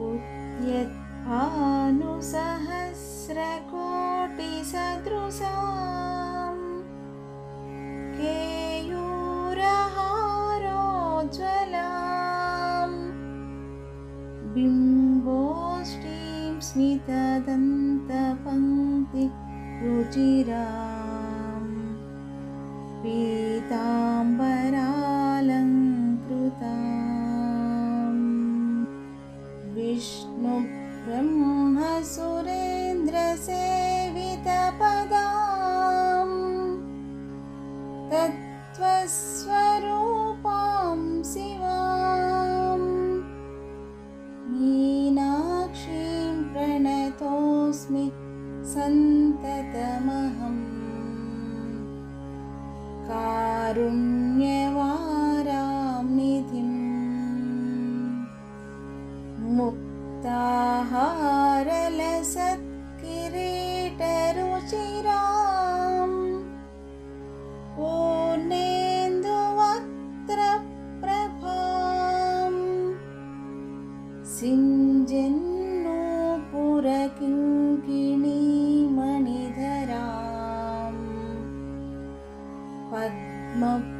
उद्यत्भानुसहस्रकोटिसदृशाम् केयूरहारोज्ज्वलाम्। बिम्बोष्टीं स्मितदन्तपङ्क्ति रुचिराम् पीताम्बरालङ्कृता विष्णुब्रह्मसुरेन्द्रसेवितपदाम् तत्त्वस्वरूपां शिवाम्। मीनाक्षीं प्रणतोऽस्मि सन्ततमहम्। कारुण्यवारां मुक्ताहारलसत्किरीटरुचिराम् पूर्णेन्दुवक्त्रप्रभाम् सिञ्जन्नूपुरकिङ्किणीमणिधराम् पद्मप्रभाभासुराम्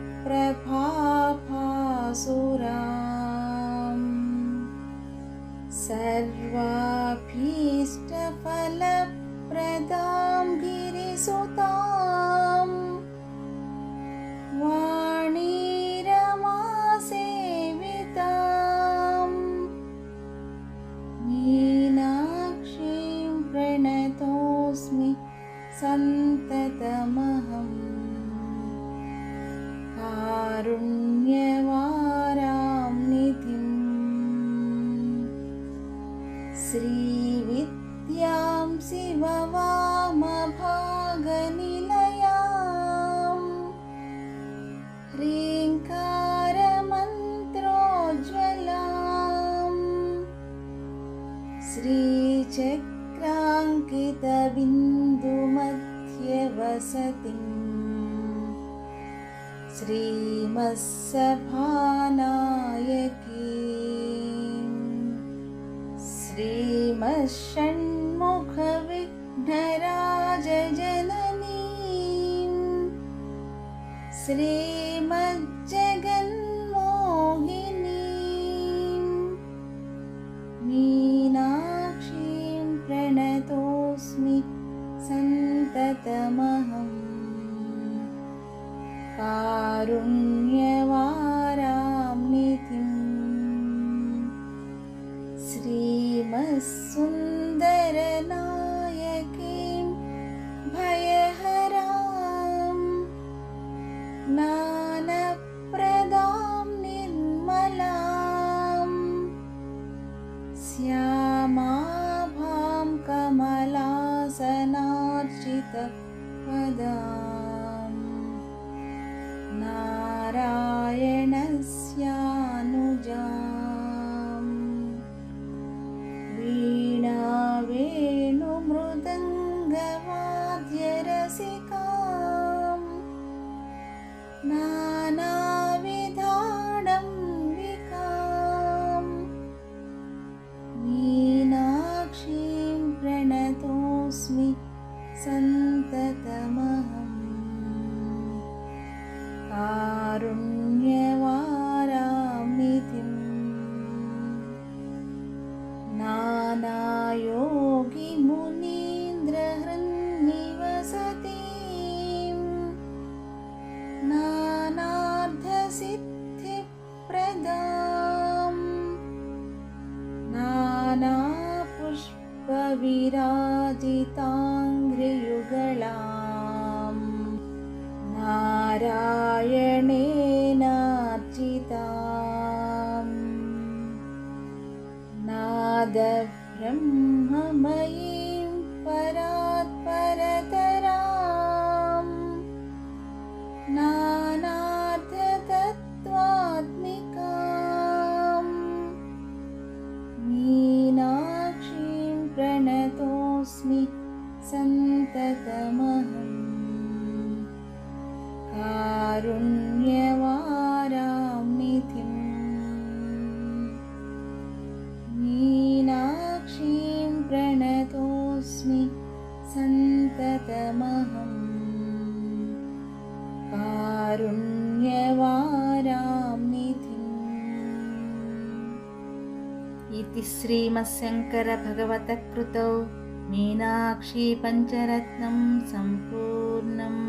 सर्वाभीष्टफलप्रदां गिरिसुताम् श्रीविद्यां शिववामभागनिलयाम् ह्रीङ्कारमन्त्रोज्ज्वलाम्। श्रीचक्राङ्कितबिन्दुमध्यवसतिम्। श्रीमत्सभानायकी श्रीमषण्मुखविघ्नराजजननी श्रीमज्जगन्मोहिनी मीनाक्षीं प्रणतोऽस्मि सन्ततमहम् कारुण्यवारां नानापुष्पविराजिताङ्घ्रियुगलाम् नारायणेनार्चिताम् प्रणतोऽस्मि सन्ततमहम्। कारुण्यवारां इति श्रीमत्शङ्करभगवतकृतौ मीनाक्षी पञ्चरत्नं सम्पूर्णम्